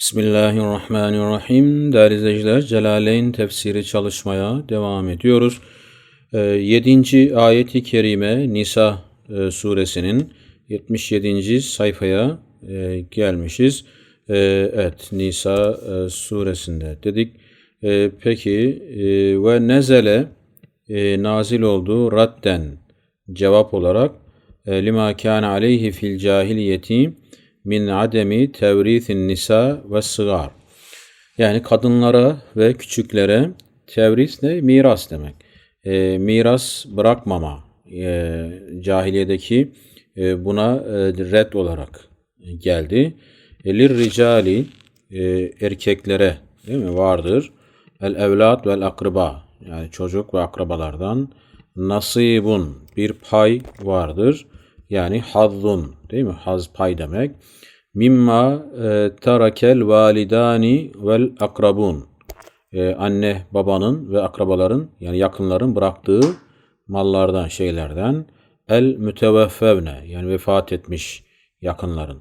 Bismillahirrahmanirrahim. Değerli izleyiciler, Celaleyn tefsiri çalışmaya devam ediyoruz. Ee, 7. ayeti kerime Nisa e, suresinin 77. sayfaya e, gelmişiz. E, evet, Nisa e, suresinde dedik. E, peki ve nezele nazil oldu radden cevap olarak lima kana aleyhi fil cahiliyeti min ademi tevrithin nisa ve sıgar. Yani kadınlara ve küçüklere tevris ne? Miras demek. E, miras bırakmama. E, cahiliyedeki e, buna e, red olarak geldi. E, lir ricali e, erkeklere değil mi? Vardır. El evlat vel akraba yani çocuk ve akrabalardan nasibun bir pay vardır. Yani hazzun değil mi? Haz pay demek. Mimma e, tarakel validani vel akrabun. E, anne babanın ve akrabaların yani yakınların bıraktığı mallardan, şeylerden el müteveffevne yani vefat etmiş yakınların.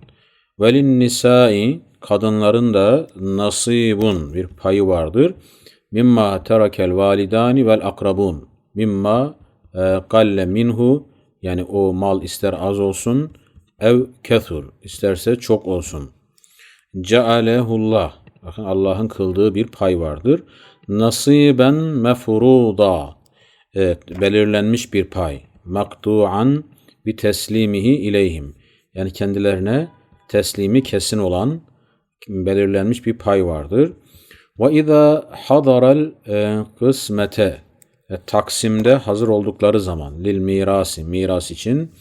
Velin nisai kadınların da nasibun bir payı vardır. Mimma terakel validani vel akrabun. Mimma e, kalle minhu yani o mal ister az olsun ev kethur isterse çok olsun. Cealehullah bakın Allah'ın kıldığı bir pay vardır. Nasiben mefruda evet belirlenmiş bir pay. Maktu'an bi teslimihi ileyhim yani kendilerine teslimi kesin olan belirlenmiş bir pay vardır. Ve izâ hadaral e, kısmete e, taksimde hazır oldukları zaman lil mirasi miras için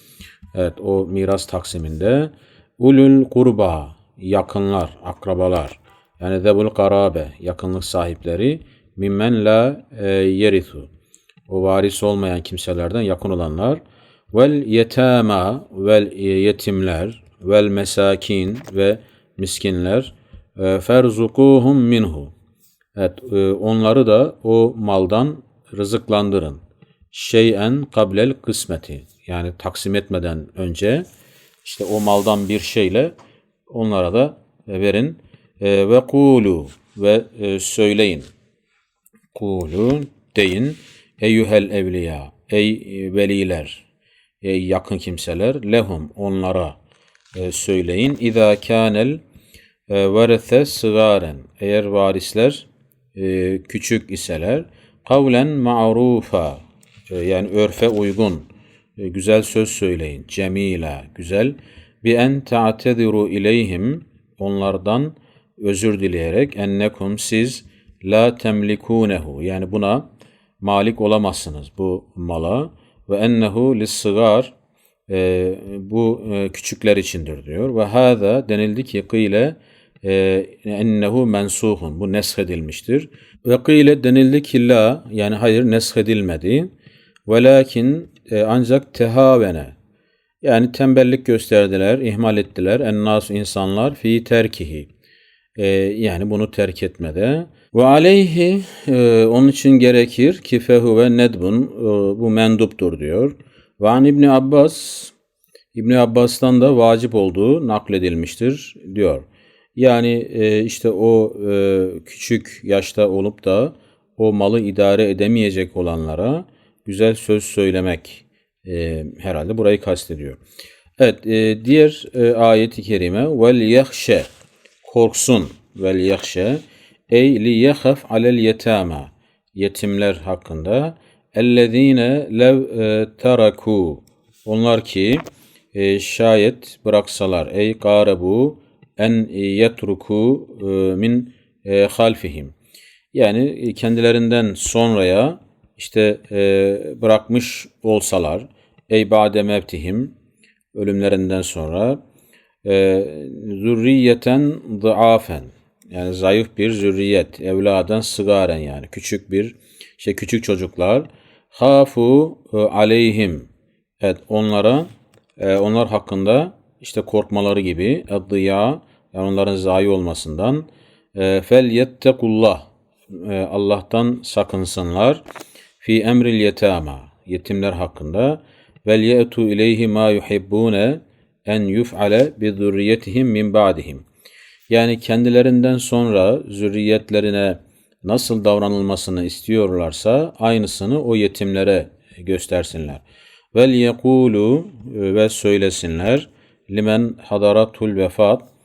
evet o miras taksiminde ulul kurba yakınlar akrabalar yani zebul karabe yakınlık sahipleri mimmen la e, yerithu. O varis olmayan kimselerden yakın olanlar vel yetama vel e, yetimler vel mesakin ve miskinler e, ferzukuhum minhu. Evet e, onları da o maldan rızıklandırın. Şeyen kablel kısmeti. Yani taksim etmeden önce işte o maldan bir şeyle onlara da verin. E, ve kulu ve e, söyleyin. Kulu deyin. Eyyuhel evliya. Ey veliler. Ey yakın kimseler. Lehum onlara e, söyleyin. İza kânel e, verethe sığaren. Eğer varisler e, küçük iseler Kavlen ma'rufa. E, yani örfe uygun. E, güzel söz söyleyin. Cemila güzel. Bi en ta'tediru ileyhim. Onlardan özür dileyerek. Ennekum siz la temlikunehu. Yani buna malik olamazsınız bu mala. Ve ennehu lis-sıgar e, bu e, küçükler içindir diyor. Ve hâzâ denildi ki kıyle ennehu mensuhun bu neshedilmiştir. Ve kıyle denildi ki la yani hayır neshedilmedi. Velakin e, ancak tehavene yani tembellik gösterdiler, ihmal ettiler. Ennas insanlar fi terkihi e, yani bunu terk etmede. Ve aleyhi e, onun için gerekir ki fehu ve nedbun e, bu menduptur diyor. Ve an İbni Abbas İbni Abbas'tan da vacip olduğu nakledilmiştir diyor. Yani e, işte o e, küçük yaşta olup da o malı idare edemeyecek olanlara güzel söz söylemek e, herhalde burayı kastediyor. Evet diğer e, ayeti kerime vel yahşe korksun vel yahşe ey li yahaf alel yetama yetimler hakkında ellezine lev taraku onlar ki şayet bıraksalar ey garebu en yetruku e, min e, halfihim. Yani kendilerinden sonraya işte e, bırakmış olsalar ey ba'de mevtihim ölümlerinden sonra zürriyeten zaafen yani zayıf bir zürriyet evladan sigaren yani küçük bir şey küçük çocuklar hafu aleyhim evet onlara onlar hakkında işte korkmaları gibi eddiya yani onların zayi olmasından e, fel yettekullah e, Allah'tan sakınsınlar. Fi emril yetama yetimler hakkında. Vel ye'tu ileyhi ma yuhibbune en yuf'ale bi zurriyetihim min ba'dihim. Yani kendilerinden sonra zürriyetlerine nasıl davranılmasını istiyorlarsa aynısını o yetimlere göstersinler. Vel yekulu ve söylesinler. Limen hadaratul vefat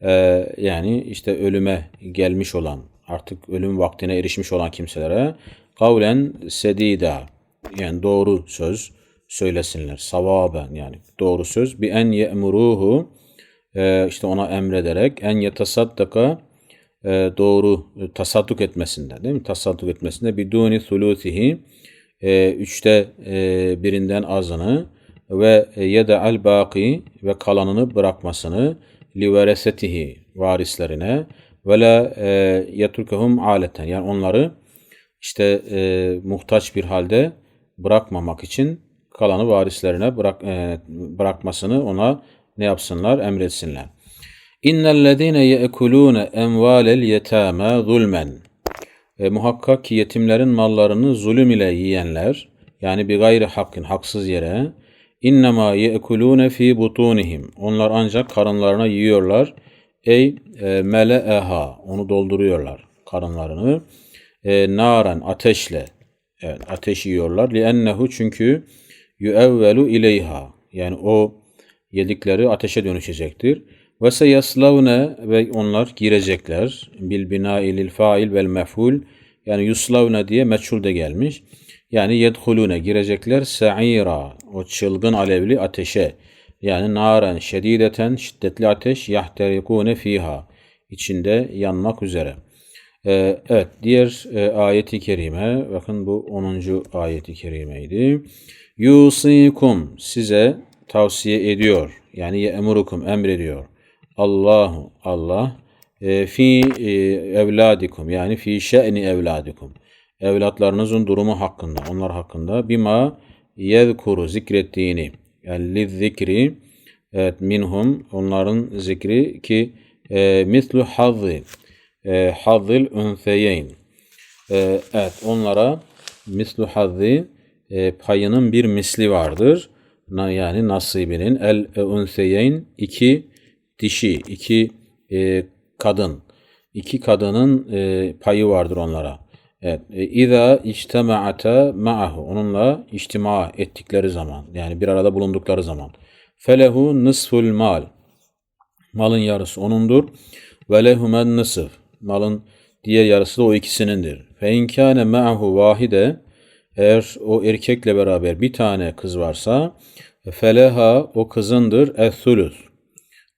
e, yani işte ölüme gelmiş olan artık ölüm vaktine erişmiş olan kimselere kavlen sedida yani doğru söz söylesinler. Savaben yani doğru söz. Bi en ye'muruhu e, işte ona emrederek en yetasaddaka e, doğru e, tasadduk etmesinde değil mi? Tasadduk etmesinde biduni thuluthihi e, üçte birinden azını ve al baki ve kalanını bırakmasını li veresetihi varislerine ve la e, yetrukehum aleten yani onları işte e, muhtaç bir halde bırakmamak için kalanı varislerine bırak e, bırakmasını ona ne yapsınlar emretsinler. İnnellezîne ye'kulûne emvâlel yetâmâ zulmen. E, muhakkak ki yetimlerin mallarını zulüm ile yiyenler yani bir gayri hakkın haksız yere innema ye'kulûne fi butunihim. Onlar ancak karınlarına yiyorlar. Ey e, mele'eha onu dolduruyorlar karınlarını. E, naren ateşle evet, ateş yiyorlar. Li'ennehu çünkü yuevvelu ileyha yani o yedikleri ateşe dönüşecektir. Ve seyaslavne ve onlar girecekler. Bil binai lil fail vel mef'ul yani yuslavne diye meçhul de gelmiş. Yani yedhulune girecekler sa'ira o çılgın alevli ateşe. Yani naren şedideten şiddetli ateş yahterikune fiha içinde yanmak üzere. Ee, evet diğer e, ayeti kerime bakın bu 10. ayeti kerimeydi. Yusikum size tavsiye ediyor. Yani ye'murukum emrediyor. Allahu Allah e, fi e, evladikum yani fi şe'ni evladikum. Evlatlarınızın durumu hakkında, onlar hakkında bima yezkuru zikrettiğini yani zikri evet minhum onların zikri ki e, mislu hazzi e, hazzil ünseyeyn e, evet onlara mislu hazzi e, payının bir misli vardır. Na, yani nasibinin el e, iki dişi, iki e, kadın. iki kadının e, payı vardır onlara. Evet. İza içtema'ata ma'ahu. Onunla içtima ettikleri zaman. Yani bir arada bulundukları zaman. Felehu nısful mal. Malın yarısı onundur. Ve lehumen nısf. Malın diğer yarısı da o ikisinindir. Fe inkâne ma'ahu vahide. Eğer o erkekle beraber bir tane kız varsa feleha o kızındır es-sulus.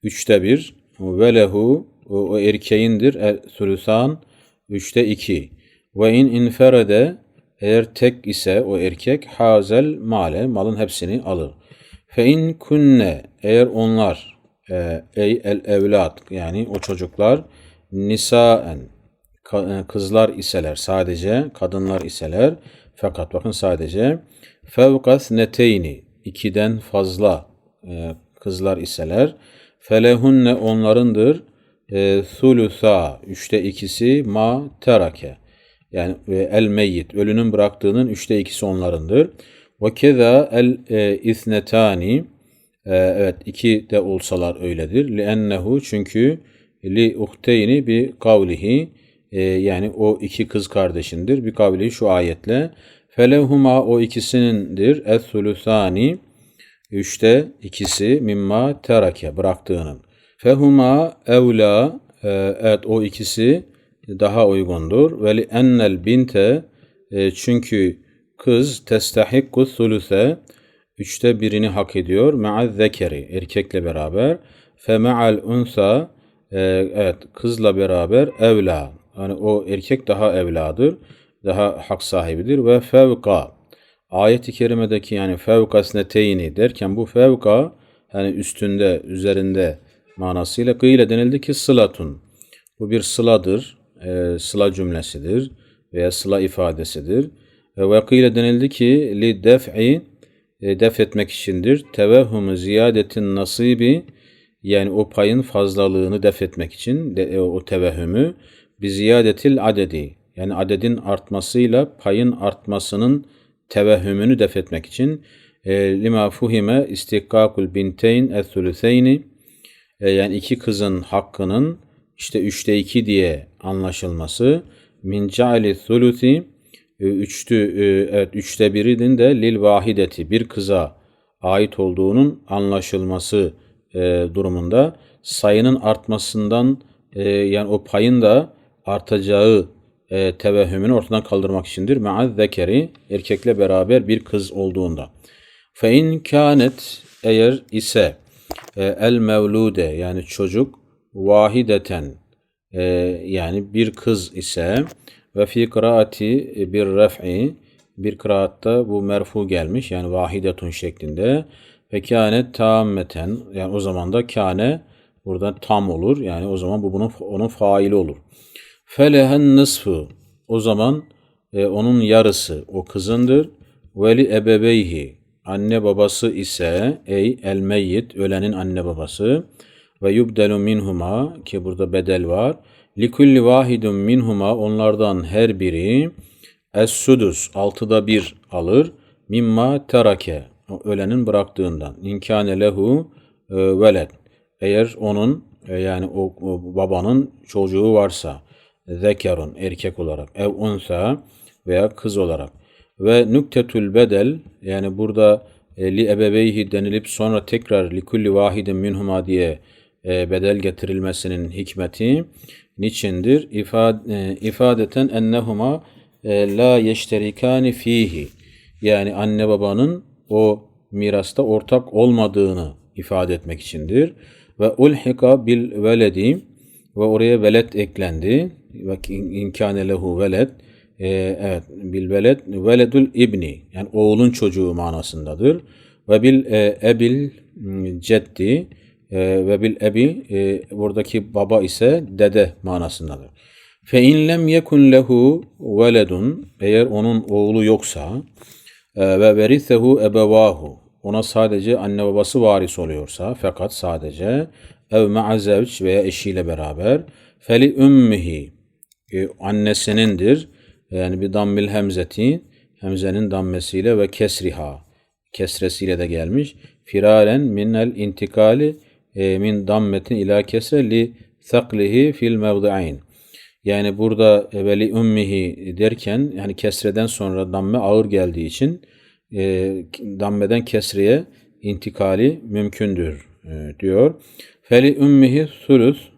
Üçte bir. Ve lehu o, erkeğindir es-sulusan. Üçte iki. Ve in inferede eğer tek ise o erkek hazel male malın hepsini alır. Fe in kunne eğer onlar e, ey el evlat yani o çocuklar nisaen e, kızlar iseler sadece kadınlar iseler fakat bakın sadece fevkas neteyni ikiden fazla e, kızlar iseler felehunne onlarındır e, thulutha üçte ikisi ma terake yani e, el meyyit ölünün bıraktığının üçte ikisi onlarındır. Ve keza el isnetani e, evet iki de olsalar öyledir. Li ennehu çünkü li uhteyni bi kavlihi e, yani o iki kız kardeşindir. Bir kavli şu ayetle Felehuma o ikisinindir. Es-sulusani üçte ikisi mimma terake bıraktığının. Fehuma evla evet o ikisi daha uygundur. Ve li ennel binte e, çünkü kız testahikku suluse üçte birini hak ediyor. Me'az zekeri erkekle beraber. Fe me'al unsa e, evet kızla beraber evla. Yani o erkek daha evladır daha hak sahibidir ve fevka ayet-i kerimedeki yani fevka sneteyni derken bu fevka yani üstünde, üzerinde manasıyla kıyla denildi ki sılatun. Bu bir sıladır, e, sıla cümlesidir veya sıla ifadesidir. E, ve kıyla denildi ki li def'i e, def etmek içindir. Tevehhumu ziyadetin nasibi yani o payın fazlalığını def etmek için de, e, o tevehhümü bi ziyadetil adedi yani adedin artmasıyla payın artmasının tevehhümünü defetmek için e, lima fuhime istikkakul binteyn es-sülüseyni e, yani iki kızın hakkının işte üçte iki diye anlaşılması min ceali thuluthi e, üçtü e, evet üçte birinin de lil vahideti bir kıza ait olduğunun anlaşılması e, durumunda sayının artmasından yani o payın da artacağı e, tevehhümünü ortadan kaldırmak içindir. Ma'az zekeri erkekle beraber bir kız olduğunda. Fe in kânet eğer ise e, el mevlude yani çocuk vahideten e, yani bir kız ise ve fi kıraati bir ref'i bir kıraatta bu merfu gelmiş yani vahidetun şeklinde ve kânet tammeten yani o zaman da kâne burada tam olur yani o zaman bu bunun onun faili olur. Felehen nısfı o zaman e, onun yarısı o kızındır. Veli ebeveyhi anne babası ise ey el meyyit ölenin anne babası ve yubdelu minhuma ki burada bedel var. Likulli vahidun minhuma onlardan her biri es sudus altıda bir alır. Mimma terake ölenin bıraktığından. İnkâne lehu e, veled eğer onun e, yani o, o babanın çocuğu varsa zekerun erkek olarak ev unsa veya kız olarak ve nüktetül bedel yani burada e, li ebeveyhi denilip sonra tekrar li kulli vahidin minhuma diye bedel getirilmesinin hikmeti niçindir? İfade, e, ifadeten ennehuma e, la yeşterikani fihi yani anne babanın o mirasta ortak olmadığını ifade etmek içindir. Ve ulhika bil veledi ve oraya velet eklendi. Ve inkâne lehu veled. Ee, evet bil veled veledul ibni yani oğlun çocuğu manasındadır. Ve bil e, ebil ceddi e, ve bil ebi e, buradaki baba ise dede manasındadır. Fe in lem yekun lehu veledun eğer onun oğlu yoksa e, ve verisehu ebevahu ona sadece anne babası varis oluyorsa fakat sadece ev ma'a veya eşiyle beraber feli ümmihi e, annesinindir. Yani bir dammil hemzeti hemzenin dammesiyle ve kesriha kesresiyle de gelmiş. Firaren minel intikali min dammetin ila kesre li thaklihi fil mevdi'ayn. Yani burada veli ümmihi derken yani kesreden sonra damme ağır geldiği için e, dammeden kesreye intikali mümkündür e, diyor. Feli ümmihi sulus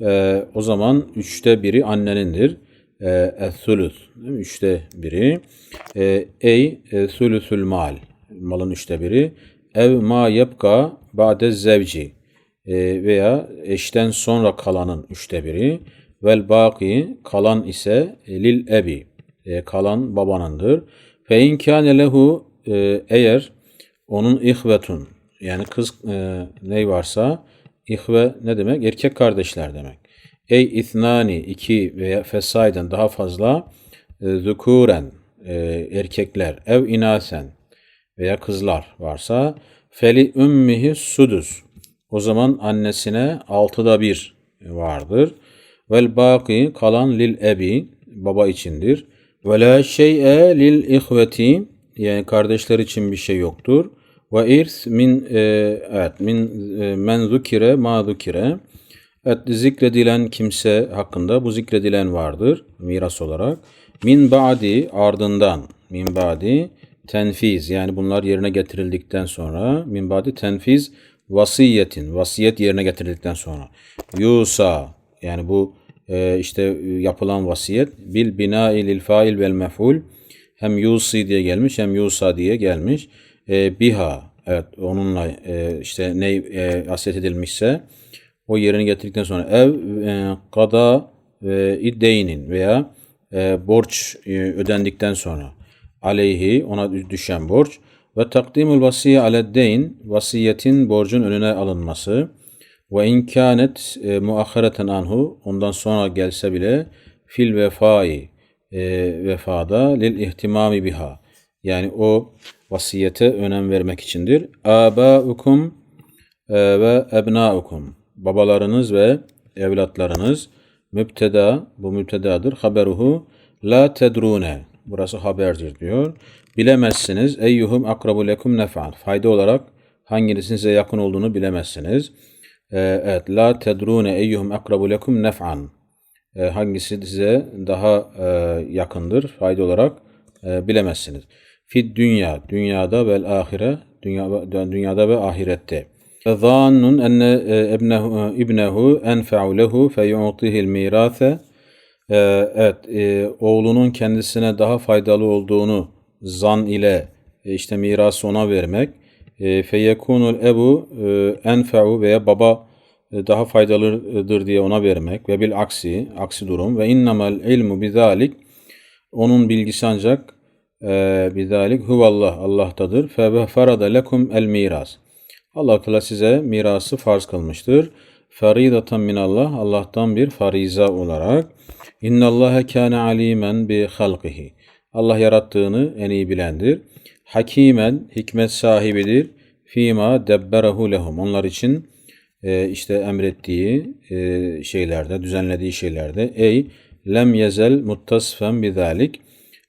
e, o zaman üçte biri annenindir. E, sulus üçte biri. E, ey e, sulusul mal malın üçte biri. Ev ma yepka ba'de zevci e, veya eşten sonra kalanın üçte biri. Vel baki kalan ise lil ebi e, kalan babanındır. Fe in kâne lehu e, eğer onun ihvetun yani kız e, ney varsa ihve ne demek? Erkek kardeşler demek. Ey ithnani iki veya fesayden daha fazla e, zukuren e, erkekler ev inasen veya kızlar varsa feli ümmihi sudus o zaman annesine altıda bir vardır. Vel baki kalan lil ebi baba içindir. Ve la şey'e lil ihveti yani kardeşler için bir şey yoktur. Ve irs min e, evet min e, men zukire ma zukire. Evet zikredilen kimse hakkında bu zikredilen vardır miras olarak. Min ba'di ardından min ba'di tenfiz yani bunlar yerine getirildikten sonra min ba'di tenfiz vasiyetin vasiyet yerine getirildikten sonra yusa yani bu e, işte yapılan vasiyet bil bina'i lil fail vel mef'ul hem yusi diye gelmiş hem yusa diye gelmiş. E, biha evet onunla e, işte ne e, vasiyet edilmişse o yerini getirdikten sonra ev e, kada e, iddeynin veya e, borç e, ödendikten sonra aleyhi ona düşen borç ve takdimul vasiye aleddeyn vasiyetin borcun önüne alınması ve inkânet e, muahhareten anhu ondan sonra gelse bile fil vefai e, vefada lil ihtimami biha. Yani o vasiyete önem vermek içindir. Abaukum e, ve ebnaukum. Babalarınız ve evlatlarınız mübteda bu mübtedadır. Haberuhu la tedrune. Burası haberdir diyor. Bilemezsiniz. Eyyuhum akrabu lekum nef'an. Fayda olarak hanginizin size yakın olduğunu bilemezsiniz. Ee, evet. La tedrune eyyuhum akrabu lekum nef'an. Ee, hangisi size daha e, yakındır fayda olarak e, bilemezsiniz. Fid dünya, dünyada vel ahire, dünya, dünyada ve ahirette. Zannun enne e, ibnehu, ibnehu enfe'u lehu feyu'tihil mirase. Ee, evet, e, oğlunun kendisine daha faydalı olduğunu zan ile e, işte mirası ona vermek. E, feyekunul ebu e, enfe'u veya baba e, daha faydalıdır diye ona vermek ve bil aksi, aksi durum ve innemel ilmu bizalik onun bilgisi ancak e, bizalik huvallah Allah'tadır. Fe farada lekum el miras. Allah Teala size mirası farz kılmıştır. Faridatan minallah Allah'tan bir fariza olarak. İnnallâhe kâne alîmen bi halqihi. Allah yarattığını en iyi bilendir. Hakimen hikmet sahibidir. Fîmâ debberehu lehum. Onlar için e, işte emrettiği e, şeylerde, düzenlediği şeylerde ey lem yezel muttasfen bizalik.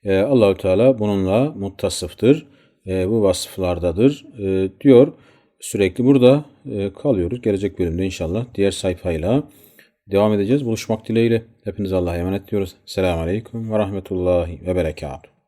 E, Allahü Teala bununla muttasıftır. E, bu vasıflardadır e, diyor. Sürekli burada e, kalıyoruz. Gelecek bölümde inşallah diğer sayfayla devam edeceğiz. Buluşmak dileğiyle. Hepinize Allah'a emanet diyoruz. Selamun Aleyküm ve Rahmetullahi ve Berekatuhu.